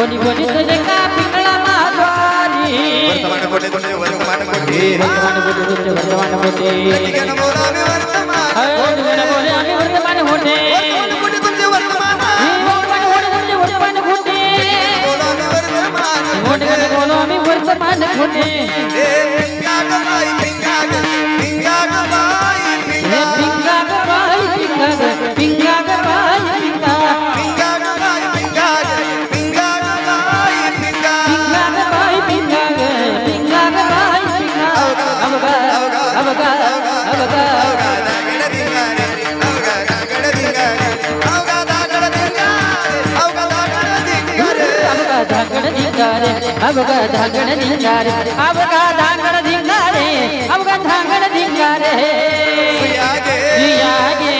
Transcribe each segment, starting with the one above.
कोणी तुझे का पिंगळा माधवारी वर्तमान कोटे कोटे वर्तमान कोटे वर्तमान होते तुझे वर्तमान होते ठिकाण बोलावे वर्तमान तुझे बोले आम्ही वर्तमान होते कोटे तुमचे वर्तमान वर्तमान होते तुझे वर्तमान होते धांगड़ धिंगारे अब का धांगड़ धिंगारे अब का धांगड़ धिंगारे अब का धांगड़ धिंगारे। जिया गे जिया गे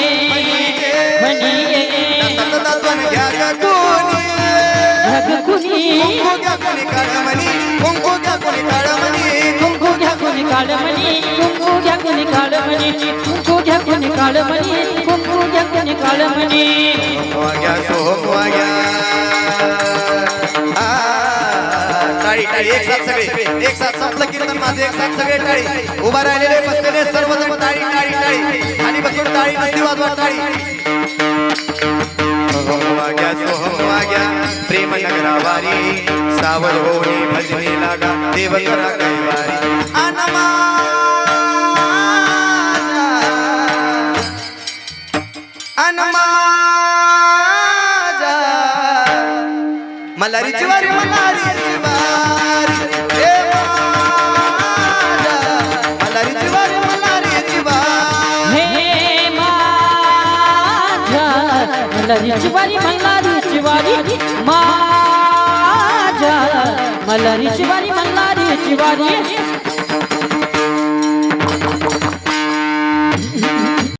बनी गे ततततन ग्याग कुनी। ग्याग कुनी। कुंकु ग्या कुनी काळमणी कुंकु ग्या कुनी काळमणी। कुंकु ग्या कुनी काळमणी कुंकु ग्या कुनी काळमणी कुंकु ग्या कुनी काळमणी कुंकु ग्या कुनी काळमणी। हो गया सो हो गया टाळी एक साथ सगळे. एक साथ संपलं कीर्तन माझे एक साथ सगळे टाळी. उभा राहिलेले बसलेले सर्वजण टाळी टाळी टाळी. आणि बसून टाळी नसती वाजवा टाळी. वाग्या सोहम वाग्या प्रेम नगरावारी सावध होणे भजने लागा देव करा कैवारी अनमाजा. मल्हारीची वारी मल्हारीची वारी. मल्हारीची वारी मल्हारीची वारी माझ्या मल्हारीची वारी मल्हारीची वारी